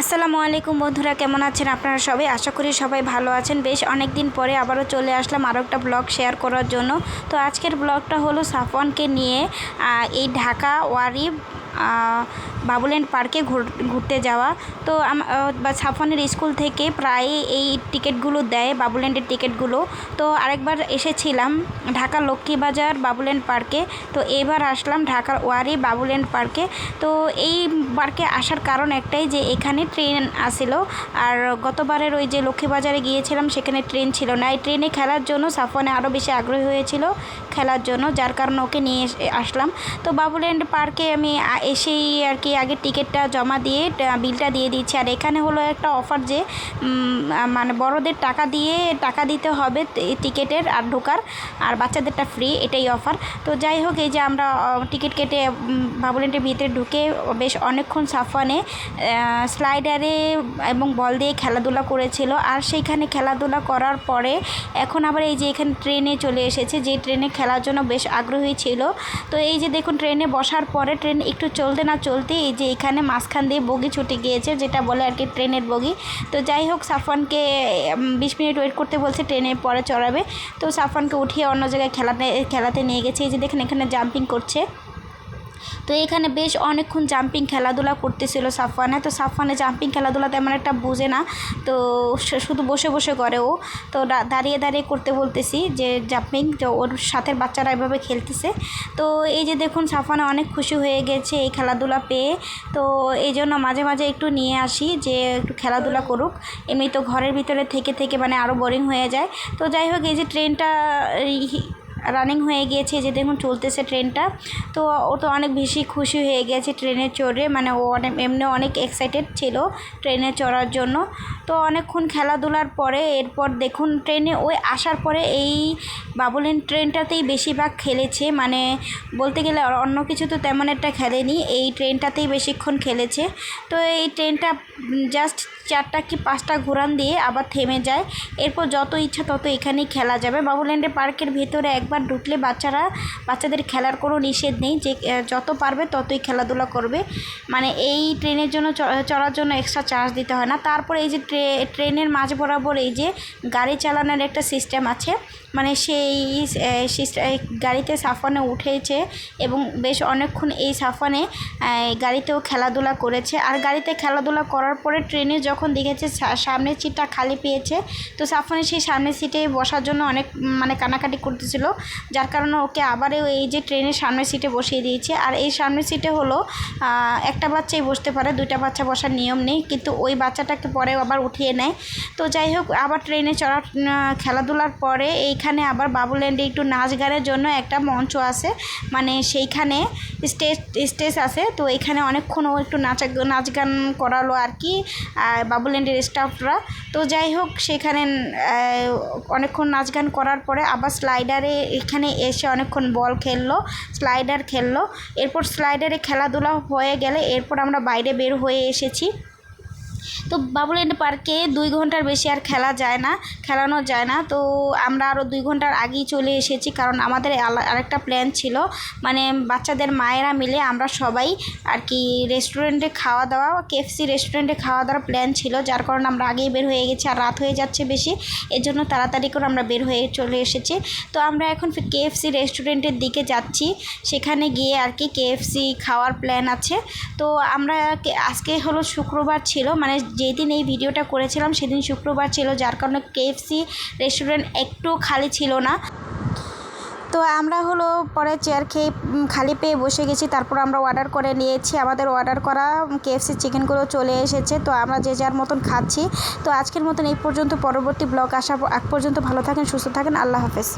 আসসালামু আলাইকুম বন্ধুরা, কেমন আছেন আপনারা সবাই? আশা করি সবাই ভালো আছেন। বেশ অনেক দিন পরে আবারও চলে আসলাম আরও একটা ব্লগ শেয়ার করার জন্য। তো আজকের ব্লগটা হলো সাফওয়ানকে নিয়ে এই ঢাকা ওয়ারি বাবুল্যান্ড পার্কে ঘুর- ঘুরতে যাওয়া। তো বা সাফওয়ানের স্কুল থেকে প্রায় এই টিকিটগুলো দেয় বাবুল্যান্ডের টিকিটগুলো। তো আরেকবার এসেছিলাম ঢাকা লক্ষ্মীবাজার বাবুল্যান্ড পার্কে। তো এবার আসলাম ঢাকার ওয়ারি বাবুল্যান্ড পার্কে। তো এই পার্কে আসার কারণ একটাই যে এখানে ট্রেন আসিল। আর গতবারের ওই যে লক্ষ্মীবাজারে গিয়েছিলাম, সেখানে ট্রেন ছিল না। এই ট্রেনে খেলার জন্য সাফওয়ানে আরও বেশি আগ্রহী হয়েছিল খেলার জন্য, যার কারণে ওকে নিয়ে আসলাম। তো বাবুল্যান্ড পার্কে আমি এসেই আর কি আগে টিকিটটা জমা দিয়ে বিলটা দিয়ে দিচ্ছি আর এখানে হলো একটা অফার যে মানে বড়দের টাকা দিয়ে, টাকা দিতে হবে টিকিটের আর ঢোকার, আর বাচ্চাদেরটা ফ্রি এটাই অফার। তো যাই হোক, এই যে আমরা টিকিট কেটে বাবুল্যান্ডের ভিতরে ঢুকে বেশ অনেকক্ষণ সাফানে স্লাইডারে এবং বল দিয়ে খেলাধুলা করেছিল। আর সেইখানে খেলাধুলা করার পরে, এখন আবার এই যে এখানে ট্রেনে চলে এসেছে। যে ট্রেনে খেলার জন্য বেশ আগ্রহী ছিল। তো এই যে দেখুন ট্রেনে বসার পরে ট্রেন একটু চলতে না চলতে এই যে এখানে মাঝখান দিয়ে বগি ছুটে গিয়েছে, যেটা বলে আর কি ট্রেনের বগি। তো যাই হোক সাফানকে বিশ মিনিট ওয়েট করতে বলছে ট্রেনের পরে চড়াবে। তো সাফানকে উঠিয়ে অন্য জায়গায় খেলাতে খেলাতে নিয়ে গেছে। এই যে দেখেন, এখানে জাম্পিং করছে। তো এখানে বেশ অনেকক্ষণ জাম্পিং খেলাধুলা করতেছিল সাফওয়ানে। তো সাফওয়ানে জাম্পিং খেলাধুলা তেমন একটা বোঝে না। তো শুধু বসে বসে করে ও। তো দাঁড়িয়ে দাঁড়িয়ে করতে বলতেছি যে জাম্পিং তো ওর সাথে বাচ্চারা এভাবে খেলতেছে। তো এই যে দেখুন সাফওয়ানে অনেক খুশি হয়ে গেছে এই খেলাধুলা পেয়ে। তো এই জন্য মাঝে মাঝে একটু নিয়ে আসি যে একটু খেলাধুলা করুক। এমনি তো ঘরের ভিতরে থেকে থেকে মানে আরও বোরিং হয়ে যায়। তো যাই হোক, এই যে ট্রেনটা রানিং হয়ে গিয়েছে যে দেখুন চলতেছে ট্রেনটা তো ও তো অনেক বেশি খুশি হয়ে গেছে ট্রেনে চড়ে। মানে ও অনেক, এমনি অনেক এক্সাইটেড ছিল ট্রেনে চড়ার জন্য। তো অনেকক্ষণ খেলাধুলার পরে এরপর দেখুন ট্রেনে ওই আসার পরে এই বাবুলেন ট্রেনটাতেই বেশিরভাগ খেলেছে। মানে বলতে গেলে অন্য কিছু তো তেমন একটা খেলেনি। এই ট্রেনটাতেই বেশিক্ষণ খেলেছে। তো এই ট্রেনটা জাস্ট চারটা কি পাঁচটা ঘোরান দিয়ে আবার থেমে যায়। এরপর যত ইচ্ছা তত এখানেই খেলা যাবে। বাবুল্যান্ডে পার্কের ভেতরে একবার ঢুকলে বাচ্চারা, বাচ্চাদের খেলার কোনো নিষেধ নেই, যে যত পারবে ততই খেলাধুলা করবে। মানে এই ট্রেনের জন্য চড়ার জন্য এক্সট্রা চার্জ দিতে হয় না। তারপরে এই যে ট্রে, ট্রেনের মাঝ বরাবর এই যে গাড়ি চালানোর একটা সিস্টেম আছে। মানে সেই গাড়িতে সাফানে উঠেছে এবং বেশ অনেকক্ষণ এই সাফানে গাড়িতেও খেলাধুলা করেছে। আর গাড়িতে খেলাধুলা করার পরে ট্রেনে যখন দেখেছে সামনের সিটটা খালি পেয়েছে, তো সাফানে সেই সামনের সিটে বসার জন্য অনেক মানে কানাকাটি করতেছিল। যার কারণে ওকে আবারও এই যে ট্রেনের সামনের সিটে বসিয়ে দিয়েছে। আর এই সামনের সিটে হলো একটা বাচ্চাই বসতে পারে দুইটা বাচ্চা বসার নিয়ম নেই কিন্তু ওই বাচ্চাটাকে পরে আবার উঠিয়ে নেয়। তো যাই হোক আবার ট্রেনে উম, খেলাধুলার পরে এইখানে আবার বাবুল্যান্ডে একটু নাচ গানের জন্য একটা মঞ্চ আছে। মানে সেইখানে স্টেজ স্টেজ আছে। তো এখানে অনেকক্ষণ ও একটু নাচ নাচ গান করালো আর কি বাবুল্যান্ডের স্টাফরা। তো যাই হোক সেখানে অনেকক্ষণ নাচ গান করার পরে আবার স্লাইডারে এখানে এসে অনেকক্ষণ বল খেললো স্লাইডার খেললো। এরপর স্লাইডারে খেলাধুলা হয়ে গেলে এরপর আমরা বাইরে বের হয়ে এসেছি। তো বাবুল্যান্ড পার্কে দুই ঘণ্টার বেশি আর খেলা যায় না, খেলানো যায় না। তো আমরা আরও দুই ঘণ্টার আগেই চলে এসেছি কারণ আমাদের আরেকটা প্ল্যান ছিল। মানে বাচ্চাদের মায়েরা মিলে আমরা সবাই আর কি রেস্টুরেন্টে খাওয়া দাওয়া কেএফসি রেস্টুরেন্টে খাওয়া দাওয়ার প্ল্যান ছিল, যার কারণে আমরা আগেই বের হয়ে গেছি আর রাত হয়ে যাচ্ছে বেশি। এর জন্য তাড়াতাড়ি করে আমরা বের হয়ে চলে এসেছি। তো আমরা এখন কেএফসি রেস্টুরেন্টের দিকে যাচ্ছি। সেখানে গিয়ে আর কি কেএফসি খাওয়ার প্ল্যান আছে। তো আমরা আজকে হলো শুক্রবার ছিল। মানে যেদিন এই ভিডিওটা করেছিলাম সেদিন শুক্রবার ছিল, যার কারণে কেএফসি রেস্টুরেন্ট একটু খালি ছিল না। তো আমরা হলো পরে চেয়ার খেয়ে খালি পেয়ে বসে গেছি, তারপর আমরা অর্ডার করে নিয়েছি। আমাদের অর্ডার করা কেএফসি চিকেনগুলো চলে এসেছে, তো আমরা যে যার মতন খাচ্ছি। তো আজকের মতন এই পর্যন্ত, পরবর্তী ব্লগ আসা আগ পর্যন্ত ভালো থাকেন, সুস্থ থাকেন, আল্লাহ হাফেজ।